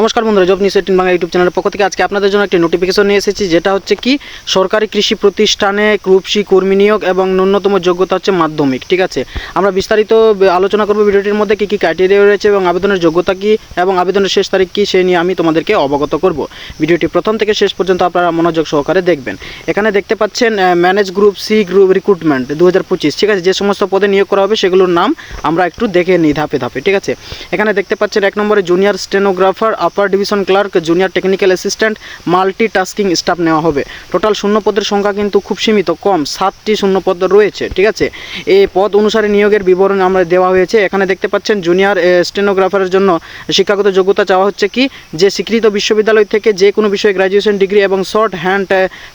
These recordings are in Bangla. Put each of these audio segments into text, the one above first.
নমস্কার বন্ধুরা job news eighteen Bangla YouTube চ্যানেলের পক্ষ থেকে আজকে আপনাদের জন্য একটি নোটিফিকেশন নিয়ে এসেছি, যেটা হচ্ছে কি, সরকারি কৃষি প্রতিষ্ঠানে গ্রুপ সি কর্মী নিয়োগ এবং ন্যূনতম যোগ্যতা হচ্ছে মাধ্যমিক, ঠিক আছে? আমরা বিস্তারিত আলোচনা করব ভিডিওটির মধ্যে কী কী ক্রাইটেরিয়া রয়েছে এবং আবেদনের যোগ্যতা কী এবং আবেদনের শেষ তারিখ কী, সে নিয়ে আমি তোমাদেরকে অবগত করব। ভিডিওটি প্রথম থেকে শেষ পর্যন্ত আপনারা মনোযোগ সহকারে দেখবেন। এখানে দেখতে পাচ্ছেন manage group C group recruitment দু হাজার পঁচিশ, ঠিক আছে? যে সমস্ত পদে নিয়োগ করা হবে সেগুলোর নাম আমরা একটু দেখে নিই ধাপে ধাপে, ঠিক আছে? এখানে দেখতে পাচ্ছেন, এক নম্বরে junior stenographer upper division clerk junior technical assistant multi tasking staff নেওয়া হবে। টোটাল শূন্য পদের সংখ্যা কিন্তু খুব সীমিত, কম। সাতটি শূন্য পদ রয়েছে, ঠিক আছে? এই পদ অনুসারে নিয়োগের বিবরণ আমরা দেওয়া হয়েছে। এখানে দেখতে পাচ্ছেন জুনিয়র স্টেনোগ্রাফারের জন্য শিক্ষাগত যোগ্যতা চাওয়া হচ্ছে কি? যে স্বীকৃত বিশ্ববিদ্যালয় থেকে যে কোনো বিষয়ে গ্র্যাজুয়েশন ডিগ্রি এবং শর্ট হ্যান্ড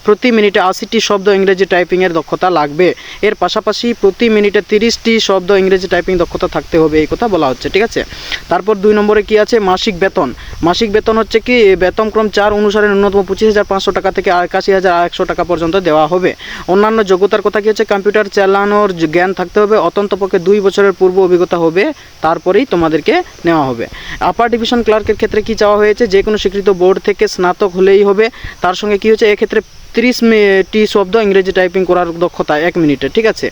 প্রতি মিনিটে আশিটি শব্দ ইংরেজি টাইপিংয়ের দক্ষতা লাগবে। এর পাশাপাশি প্রতি মিনিটে তিরিশটি শব্দ ইংরেজি টাইপিং দক্ষতা থাকতে হবে, এই কথা বলা হচ্ছে, ঠিক আছে? তারপর দুই নম্বরে কি আছে? মাসিক বেতন। মাসিক বেতন হচ্ছে কি বেতনক্রম চার অনুসারে ন্যূনতম পঁচিশ হাজার পাঁচশো টাকা থেকে একাশি হাজার একশো টাকা পর্যন্ত দেওয়া হবে। অন্যান্য যোগ্যতার কথা কি হচ্ছে, কম্পিউটার চালানোর জ্ঞান থাকতে হবে, অত্যন্ত পক্ষে দুই বছরের পূর্ব অভিজ্ঞতা হবে, তারপরেই তোমাদেরকে নেওয়া হবে। আপার ডিভিশন ক্লার্কের ক্ষেত্রে কি চাওয়া হয়েছে, যে কোনো স্বীকৃত বোর্ড থেকে স্নাতক হলেই হবে, তার সঙ্গে কি হচ্ছে এক্ষেত্রে তিরিশ টি শব্দ ইংরেজি টাইপিং করার দক্ষতা এক মিনিটে, ঠিক আছে?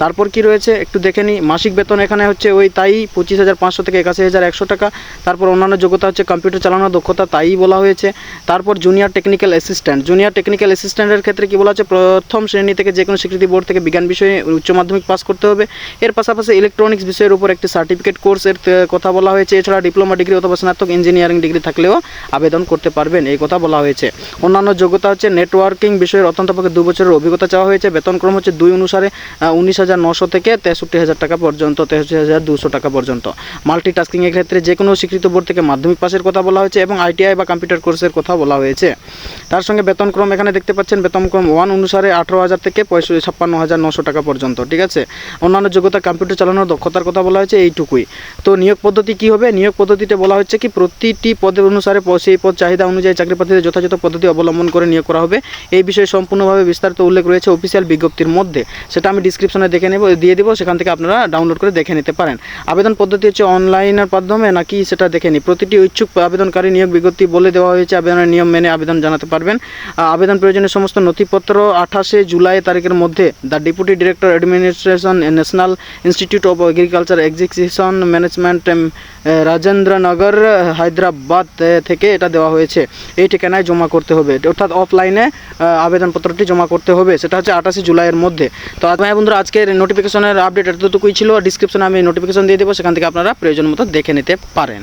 তারপর কি রয়েছে? একটু দেখে নিই। মাসিক বেতন এখানে হচ্ছে ওই তাই পঁচিশ হাজার পাঁচশো থেকে একাশি হাজার একশো টাকা। তারপর অন্যান্য যোগ্যতা হচ্ছে কম্পিউটার চালানোর দক্ষতা, তাই বলা হয়েছে। তারপর junior technical assistant junior technical অ্যাসিস্ট্যান্টের ক্ষেত্রে কি বলা হচ্ছে? প্রথম শ্রেণি থেকে যে কোনো স্বীকৃতি বোর্ড থেকে বিজ্ঞান বিষয়ে উচ্চ মাধ্যমিক পাস করতে হবে। এর পাশাপাশি ইলেকট্রনিক্স বিষয়ের উপর একটি সার্টিফিকেট কোর্সের কথা বলা হয়েছে। এছাড়া ডিপ্লোমা ডিগ্রি অথবা স্নাতক ইঞ্জিনিয়ারিং ডিগ্রি থাকলেও আবেদন করতে পারবেন, এই কথা বলা হয়েছে। অন্যান্য যোগ্যতা হচ্ছে নেটওয়ার্কিং বিষয়ের অত্যন্ত পক্ষে দু বছরের অভিজ্ঞতা চাওয়া হয়েছে। বেতনক্রম হচ্ছে দুই অনুসারে উনিশ হাজার নশো থেকে তেষট্টি হাজার টাকা পর্যন্ত, তেষট্টি হাজার দুশো টাকা পর্যন্ত। মাল্টি টাস্কিংয়ের ক্ষেত্রে যে কোনো স্বীকৃত বোর্ড থেকে মাধ্যমিক পাশের কথা বলা হয়েছে এবং আইটিআই বা কম্পিউটার কোর্সের কথা বলা হয়েছে। তার সঙ্গে বেতনক্রম এখানে দেখতে পাচ্ছেন বেতনক্রম ওয়ান অনুসারে আঠারো হাজার থেকে পঁয়ষট্টি, ছাপ্পান্ন হাজার নশো টাকা পর্যন্ত, ঠিক আছে? অন্যান্য যোগ্যতা কম্পিউটার চালানোর দক্ষতার কথা বলা হয়েছে, এইটুকুই। তো নিয়োগ পদ্ধতি কী হবে? নিয়োগ পদ্ধতিতে বলা হচ্ছে কি, প্রতিটি পদের অনুসারে সেই পদ চাহিদা অনুযায়ী চাকরি প্রার্থীদের যথাযথ পদ্ধতি অবলম্বন করে নিয়োগ করা হবে। এই বিষয়ে সম্পূর্ণভাবে বিস্তারিত উল্লেখ রয়েছে অফিসিয়াল বিজ্ঞপ্তির মধ্যে। সেটা আমি ডিসক্রিপশনে দেখে নেব, দিয়ে দেবো, সেখান থেকে আপনারা ডাউনলোড করে দেখে নিতে পারেন। আবেদন পদ্ধতি হচ্ছে অনলাইনের মাধ্যমে নাকি সেটা দেখে নিই প্রতিটি ইচ্ছুক আবেদনকারী নিয়োগ বিজ্ঞপ্তি বলে দেওয়া হয়েছে, আবেদনের নিয়ম মেনে আবেদন জানাতে পারবেন। আবেদন প্রয়োজনীয় সমস্ত নথিপত্র আঠাশে জুলাই তারিখের মধ্যে, the deputy director administration national institute of agriculture execution management Rajendranagar, Hyderabad থেকে এটা দেওয়া হয়েছে। এই ঠিকানায় জমা করতে হবে। অর্থাৎ অফলাইনে আবেদনপত্রটি জমা করতে হবে। সেটা হচ্ছে আঠাশে জুলাইয়ের মধ্যে। তো ভাই বন্ধুরা, আজকের নোটিফিকেশনের আপডেট এতটুকুই ছিল। ডিসক্রিপশনে আমি নোটিফিকেশন দিয়ে দেবো। সেখান থেকে আপনারা প্রয়োজন মতো দেখে নিতে পারেন।